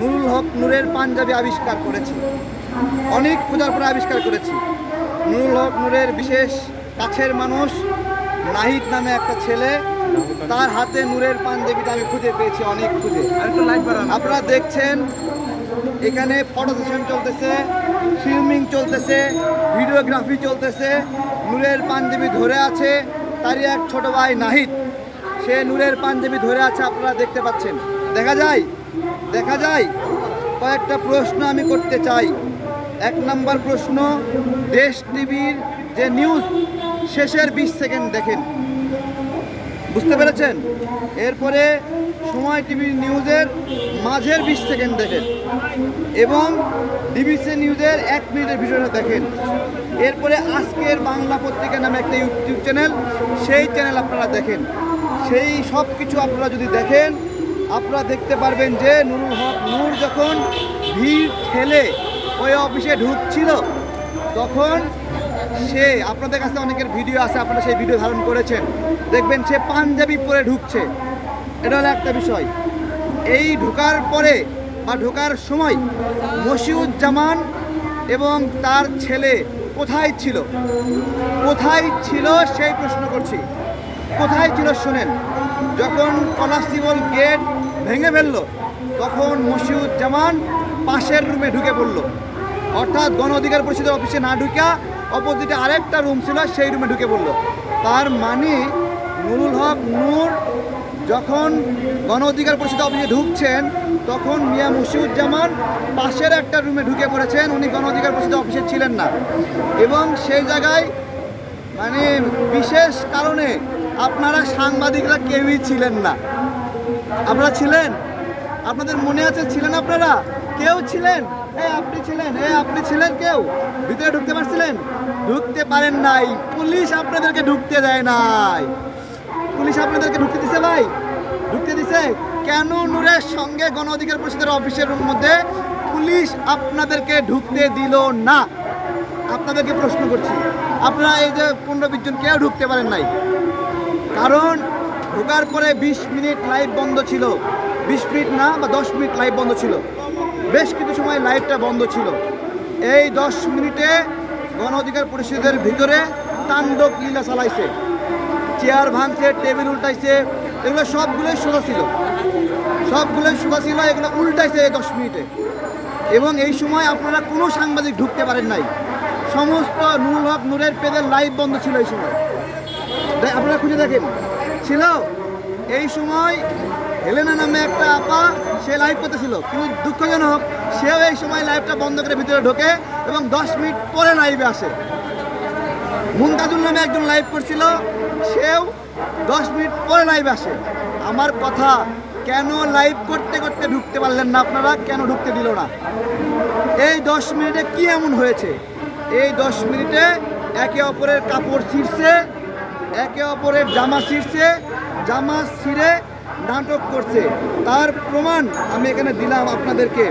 নুরুল হক নূরের পাঞ্জাবি আবিষ্কার করেছি। অনেক খোঁজার পরে আবিষ্কার করেছি। নুরুল হক নূরের বিশেষ কাছের মানুষ নাহিদ নামে একটা ছেলে তার হাতে নূরের পাঞ্জাবিটা আমি খুঁজে পেয়েছি অনেক খুঁজে। আপনারা দেখছেন এখানে ফটো সেশন চলতেছে ফিল্মিং চলতেছে ভিডিওগ্রাফি চলতেছে। নূরের পাঞ্জাবি ধরে আছে তারই এক ছোট ভাই নাহিদ। সে নূরের পাঞ্জাবি ধরে আছে আপনারা দেখতে পাচ্ছেন। দেখা যায় দেখা যায়, কয়েকটা প্রশ্ন আমি করতে চাই। এক নম্বর প্রশ্ন, দেশ টিভির যে নিউজ, শেষের বিশ সেকেন্ড দেখেন। বুঝতে পেরেছেন? এরপরে সময় টিভির নিউজের মাঝের বিশ সেকেন্ড দেখেন এবং ডিবিসি নিউজের এক মিনিটের ভিডিওটা দেখেন। এরপরে আজকের বাংলা পত্রিকা নামে একটা ইউটিউব চ্যানেল, সেই চ্যানেল আপনারা দেখেন। সেই সব কিছু আপনারা যদি দেখেন আপনারা দেখতে পারবেন যে নুরুল হক নূর যখন ভিড় ঠেলে ওই অফিসে ঢুকছিল, তখন সে, আপনাদের কাছে অনেকের ভিডিও আছে, আপনারা সেই ভিডিও ধারণ করেছেন। দেখবেন সে পাঞ্জাবি পরে ঢুকছে। এটা হলো একটা বিষয়। এই ঢোকার পরে বা ঢোকার সময় মশিউজ্জামান এবং তার ছেলে কোথায় ছিল? কোথায় ছিল সেই প্রশ্ন করছি। কোথায় ছিল শোনেন। যখন কলাস্টিবল গেট ভেঙে ফেলল, তখন মশিউজ্জামান পাশের রুমে ঢুকে পড়ল। অর্থাৎ গণ অধিকার পরিষদের অফিসে না ঢুকা, অপোজিটে আরেকটা রুম ছিল, সেই রুমে ঢুকে পড়ল। তার মানে নুরুল হক নূর যখন গণ অধিকার পরিষদ অফিসে ঢুকছেন, তখন মিয়া মুশিউজ্জামান পাশের একটা রুমে ঢুকে পড়েছেন। উনি গণ অধিকার পরিষদ অফিসে ছিলেন না। এবং সেই জায়গায় মানে বিশেষ কারণে আপনারা সাংবাদিকরা কেউই ছিলেন না। আপনারা ছিলেন? আপনাদের মনে আছে, ছিলেন আপনারা? কেউ ছিলেন? এই আপনি ছিলেন? এই আপনি ছিলেন কেউ? ভিতরে ঢুকতে পারছিলেন? ঢুকতে পারেন নাই। পুলিশ আপনাদেরকে ঢুকতে দেয় নাই। পুলিশ আপনাদেরকে ঢুকতে দিছে ভাই? ঢুকতে দিছে? কেন নূরের সঙ্গে গণ অধিকার পরিষদের অফিসের মধ্যে পুলিশ আপনাদেরকে ঢুকতে দিল না? আপনাদেরকে প্রশ্ন করছি, আপনারা এই যে পনেরো বিশ জন কেউ ঢুকতে পারেন নাই। কারণ ঢোকার পরে বিশ মিনিট লাইভ বন্ধ ছিল। বিশ মিনিট না বা দশ মিনিট লাইভ বন্ধ ছিল। বেশ কিছু সময় লাইভটা বন্ধ ছিল। এই দশ মিনিটে গণ অধিকার পরিষদের ভিতরে তাণ্ডব লীলা চালাইছে। চেয়ার ভাঙছে, টেবিল উল্টাইছে, এগুলো সবগুলোই সোজা ছিল। সবগুলোই সোজা ছিল, এগুলো উল্টাইছে এই দশ মিনিটে। এবং এই সময় আপনারা কোনো সাংবাদিক ঢুকতে পারেন নাই। সমস্ত নুরুল হক নূরের পেদের লাইভ বন্ধ ছিল এই সময়। আপনারা খুঁজে দেখেন। ছিল, এই সময় হেলেনা নামে একটা আপা, সে লাইভ করতেছিল কিন্তু দুঃখজনক, সেও এই সময় লাইভটা বন্ধ করে ভিতরে ঢোকে এবং দশ মিনিট পরে লাইভে আসে। মুমতাজুল নামে একজন লাইভ করছিল, সেও দশ মিনিট পরে লাইভ আসে। আমার কথা, কেন লাইভ করতে করতে ঢুকতে পারলেন না আপনারা? কেন ঢুকতে দিল না? এই দশ মিনিটে কি এমন হয়েছে? এই দশ মিনিটে একে অপরের কাপড় ছিঁড়ছে, একে অপরের জামা ছিঁড়ছে, জামা ছিঁড়ে নাটক করছে। তার প্রমাণ আমি এখানে দিলাম আপনাদেরকে।